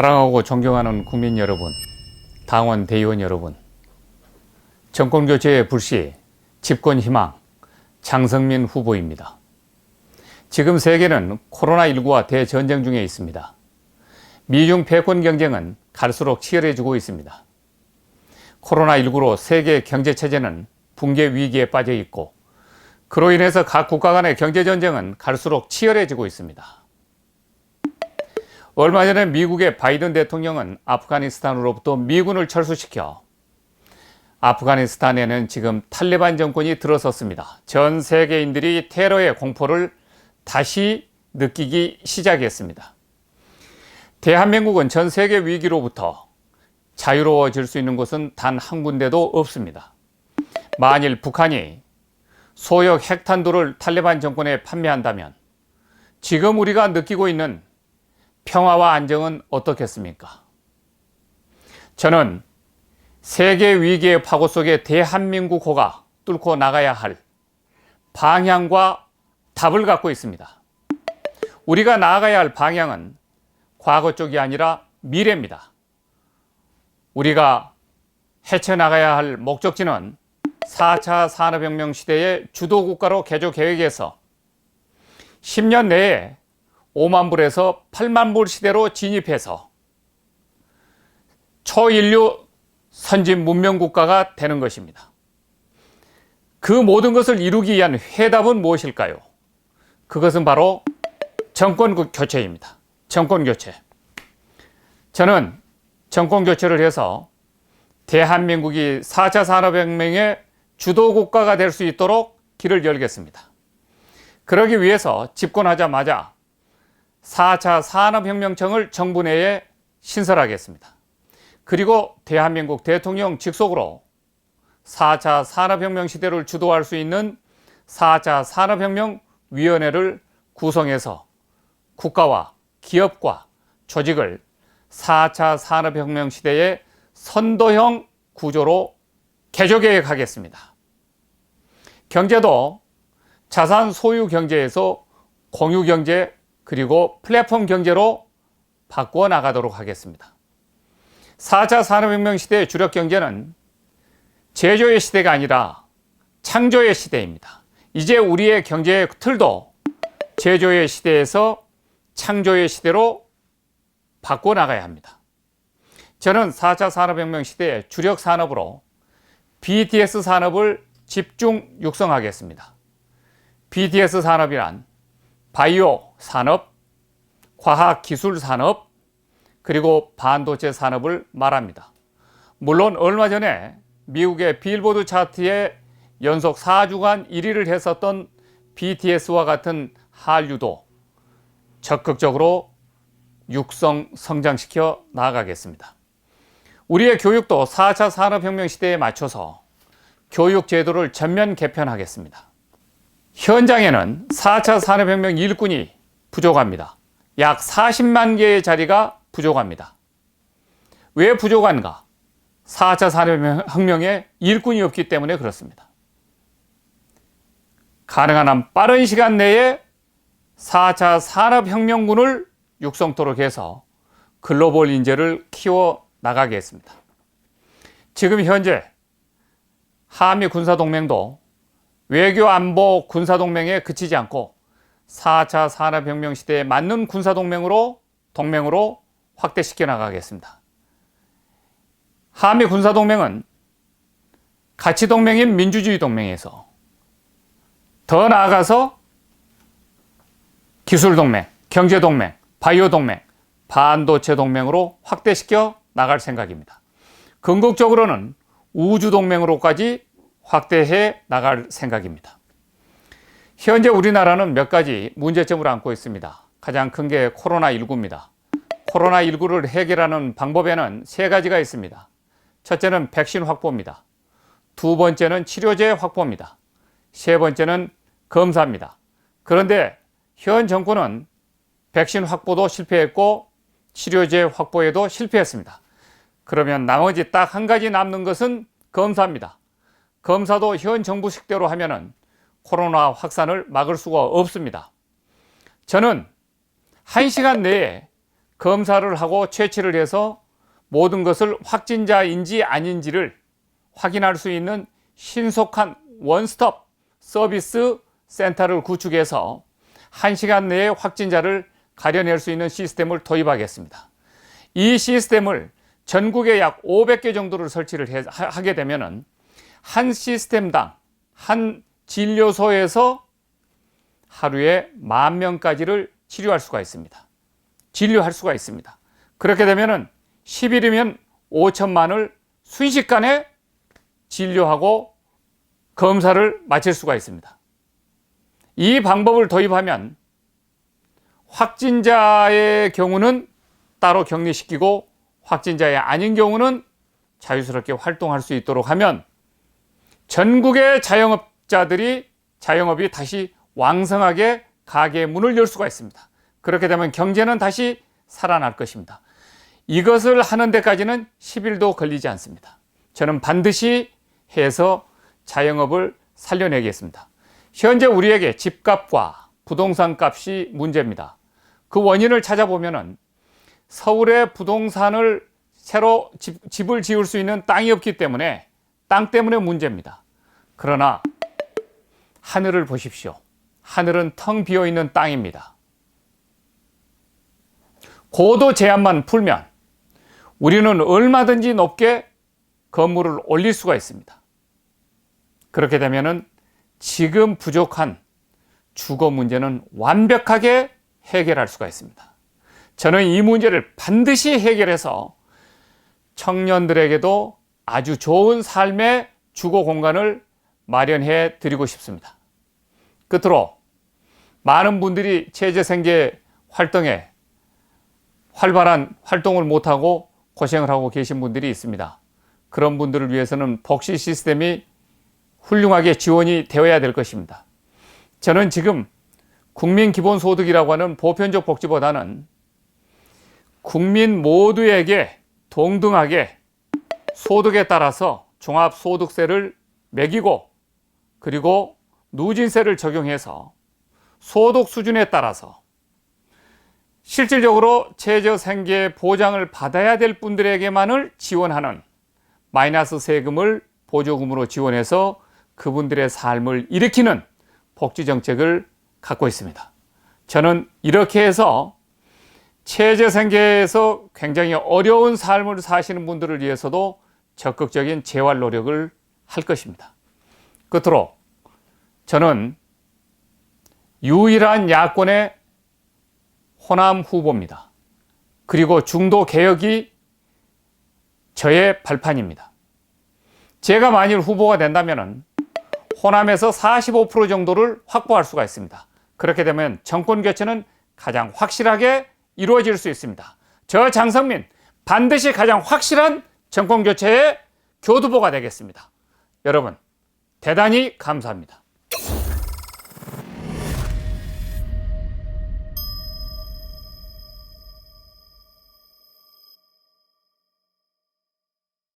사랑하고 존경하는 국민 여러분, 당원 대의원 여러분, 정권 교체의 불씨, 집권 희망, 장성민 후보입니다. 지금 세계는 코로나19와 대전쟁 중에 있습니다. 미중 패권 경쟁은 갈수록 치열해지고 있습니다. 코로나19로 세계 경제 체제는 붕괴 위기에 빠져 있고, 그로 인해서 각 국가 간의 경제 전쟁은 갈수록 치열해지고 있습니다. 얼마 전에 미국의 바이든 대통령은 아프가니스탄으로부터 미군을 철수시켜 아프가니스탄에는 지금 탈레반 정권이 들어섰습니다. 전 세계인들이 테러의 공포를 다시 느끼기 시작했습니다. 대한민국은 전 세계 위기로부터 자유로워질 수 있는 곳은 단 한 군데도 없습니다. 만일 북한이 소형 핵탄두를 탈레반 정권에 판매한다면 지금 우리가 느끼고 있는 평화와 안정은 어떻겠습니까? 저는 세계 위기의 파고 속에 대한민국 호가 뚫고 나가야 할 방향과 답을 갖고 있습니다. 우리가 나아가야 할 방향은 과거 쪽이 아니라 미래입니다. 우리가 헤쳐나가야 할 목적지는 4차 산업혁명 시대의 주도국가로 개조 계획에서 10년 내에 5만 불에서 8만 불 시대로 진입해서 초인류 선진 문명 국가가 되는 것입니다. 그 모든 것을 이루기 위한 해답은 무엇일까요? 그것은 바로 정권 교체입니다. 정권 교체. 저는 정권 교체를 해서 대한민국이 4차 산업혁명의 주도 국가가 될 수 있도록 길을 열겠습니다. 그러기 위해서 집권하자마자 4차 산업혁명청을 정부 내에 신설하겠습니다. 그리고 대한민국 대통령 직속으로 4차 산업혁명 시대를 주도할 수 있는 4차 산업혁명 위원회를 구성해서 국가와 기업과 조직을 4차 산업혁명 시대의 선도형 구조로 개조계획하겠습니다. 경제도 자산 소유 경제에서 공유 경제, 그리고 플랫폼 경제로 바꾸어 나가도록 하겠습니다. 4차 산업혁명 시대의 주력 경제는 제조의 시대가 아니라 창조의 시대입니다. 이제 우리의 경제의 틀도 제조의 시대에서 창조의 시대로 바꿔 나가야 합니다. 저는 4차 산업혁명 시대의 주력 산업으로 BTS 산업을 집중 육성하겠습니다. BTS 산업이란 바이오 산업, 과학 기술 산업, 그리고 반도체 산업을 말합니다. 물론 얼마 전에 미국의 빌보드 차트에 연속 4주간 1위를 했었던 BTS와 같은 한류도 적극적으로 육성 성장시켜 나아가겠습니다. 우리의 교육도 4차 산업혁명 시대에 맞춰서 교육 제도를 전면 개편하겠습니다. 현장에는 4차 산업혁명 일꾼이 부족합니다. 약 40만 개의 자리가 부족합니다. 왜 부족한가? 4차 산업혁명에 일꾼이 없기 때문에 그렇습니다. 가능한 한 빠른 시간 내에 4차 산업혁명군을 육성토록 해서 글로벌 인재를 키워 나가겠습니다. 지금 현재 한미 군사동맹도 외교 안보 군사동맹에 그치지 않고 4차 산업혁명 시대에 맞는 군사동맹으로 동맹으로 확대시켜 나가겠습니다. 한미 군사동맹은 가치동맹인 민주주의 동맹에서 더 나아가서 기술동맹, 경제동맹, 바이오동맹, 반도체 동맹으로 확대시켜 나갈 생각입니다. 궁극적으로는 우주동맹으로까지 확대해 나갈 생각입니다. 현재 우리나라는 몇 가지 문제점을 안고 있습니다. 가장 큰 게 코로나19입니다. 코로나19를 해결하는 방법에는 세 가지가 있습니다. 첫째는 백신 확보입니다. 두 번째는 치료제 확보입니다. 세 번째는 검사입니다. 그런데 현 정권은 백신 확보도 실패했고 치료제 확보에도 실패했습니다. 그러면 나머지 딱 한 가지 남는 것은 검사입니다. 검사도 현 정부식대로 하면은 코로나 확산을 막을 수가 없습니다. 저는 1시간 내에 검사를 하고 채취를 해서 모든 것을 확진자인지 아닌지를 확인할 수 있는 신속한 원스톱 서비스 센터를 구축해서 1시간 내에 확진자를 가려낼 수 있는 시스템을 도입하겠습니다. 이 시스템을 전국에 약 500개 정도를 설치를 하게 되면은 한 시스템당 한 진료소에서 하루에 만 명까지를 치료할 수가 있습니다. 진료할 수가 있습니다. 그렇게 되면은 10일이면 5천만을 순식간에 진료하고 검사를 마칠 수가 있습니다. 이 방법을 도입하면 확진자의 경우는 따로 격리시키고 확진자의 아닌 경우는 자유스럽게 활동할 수 있도록 하면 전국의 자영업자들이 자영업이 다시 왕성하게 가게 문을 열 수가 있습니다. 그렇게 되면 경제는 다시 살아날 것입니다. 이것을 하는 데까지는 10일도 걸리지 않습니다. 저는 반드시 해서 자영업을 살려내겠습니다. 현재 우리에게 집값과 부동산 값이 문제입니다. 그 원인을 찾아보면은 서울의 부동산을 새로 집, 집을 지을 수 있는 땅이 없기 때문에 땅 때문에 문제입니다. 그러나 하늘을 보십시오. 하늘은 텅 비어 있는 땅입니다. 고도 제한만 풀면 우리는 얼마든지 높게 건물을 올릴 수가 있습니다. 그렇게 되면은 지금 부족한 주거 문제는 완벽하게 해결할 수가 있습니다. 저는 이 문제를 반드시 해결해서 청년들에게도 아주 좋은 삶의 주거 공간을 마련해 드리고 싶습니다. 끝으로 많은 분들이 체제 생계 활동에 활발한 활동을 못하고 고생을 하고 계신 분들이 있습니다. 그런 분들을 위해서는 복지 시스템이 훌륭하게 지원이 되어야 될 것입니다. 저는 지금 국민기본소득이라고 하는 보편적 복지보다는 국민 모두에게 동등하게 소득에 따라서 종합소득세를 매기고 그리고 누진세를 적용해서 소득 수준에 따라서 실질적으로 최저 생계 보장을 받아야 될 분들에게만을 지원하는 마이너스 세금을 보조금으로 지원해서 그분들의 삶을 일으키는 복지 정책을 갖고 있습니다. 저는 이렇게 해서 최저 생계에서 굉장히 어려운 삶을 사시는 분들을 위해서도 적극적인 재활 노력을 할 것입니다. 끝으로 저는 유일한 야권의 호남 후보입니다. 그리고 중도 개혁이 저의 발판입니다. 제가 만일 후보가 된다면 호남에서 45% 정도를 확보할 수가 있습니다. 그렇게 되면 정권 교체는 가장 확실하게 이루어질 수 있습니다. 저 장성민 반드시 가장 확실한 정권 교체의 교두보가 되겠습니다. 여러분 대단히 감사합니다.